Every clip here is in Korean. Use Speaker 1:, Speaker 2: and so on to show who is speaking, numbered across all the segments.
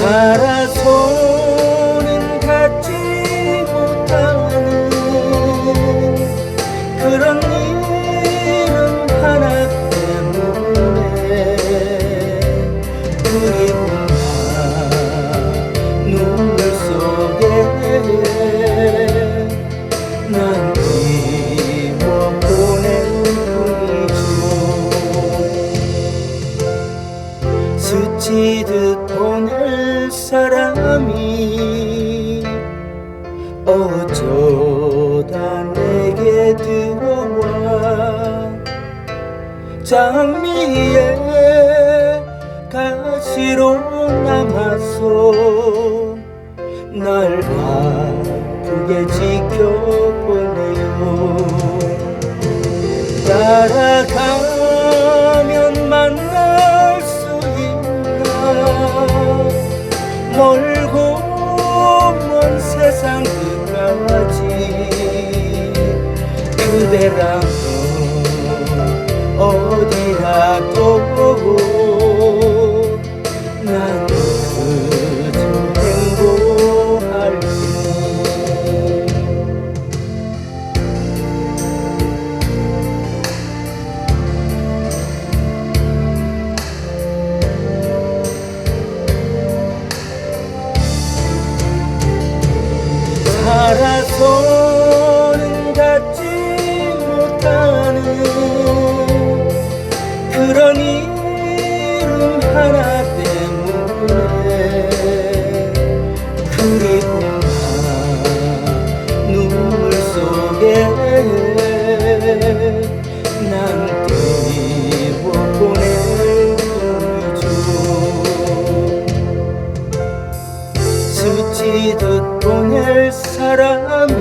Speaker 1: 살아서는 갖지 못하는 그런 이름 하나 때문에 그리운 나 눈물 속에 난 이워 보낸 뿐이죠. 스치듯 사람이 어쩌다 내게 들어와 장미에 가시로 남아서 날 아프게 지켜보네요. 따라 멀고 먼 세상 끝까지. 그대랑 어디라도 살아서는 갖지 못하는 그런 이름 하나 때문에 그리운 나 눈물 속에 난 띄워 보낼 뿐이죠. 스치듯 보 낼 사람이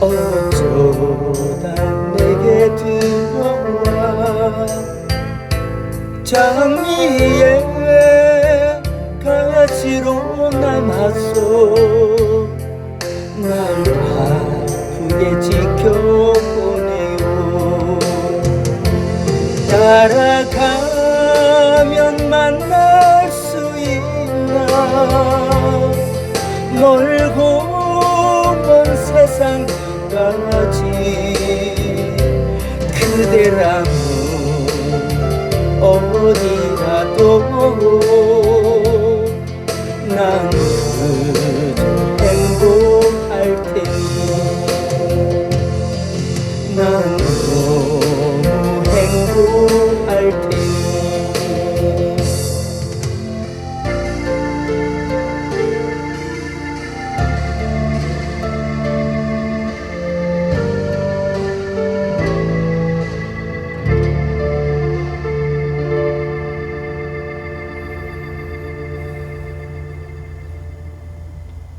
Speaker 1: 어쩌다 내게 들어와. 장미에 가시로 남아서 날 아프게 지켜보네요. 따라가면 만날 수 있나 멀고 먼 세상 끝까지 그대라면 어디라도 난 그저 행복할 테니. 난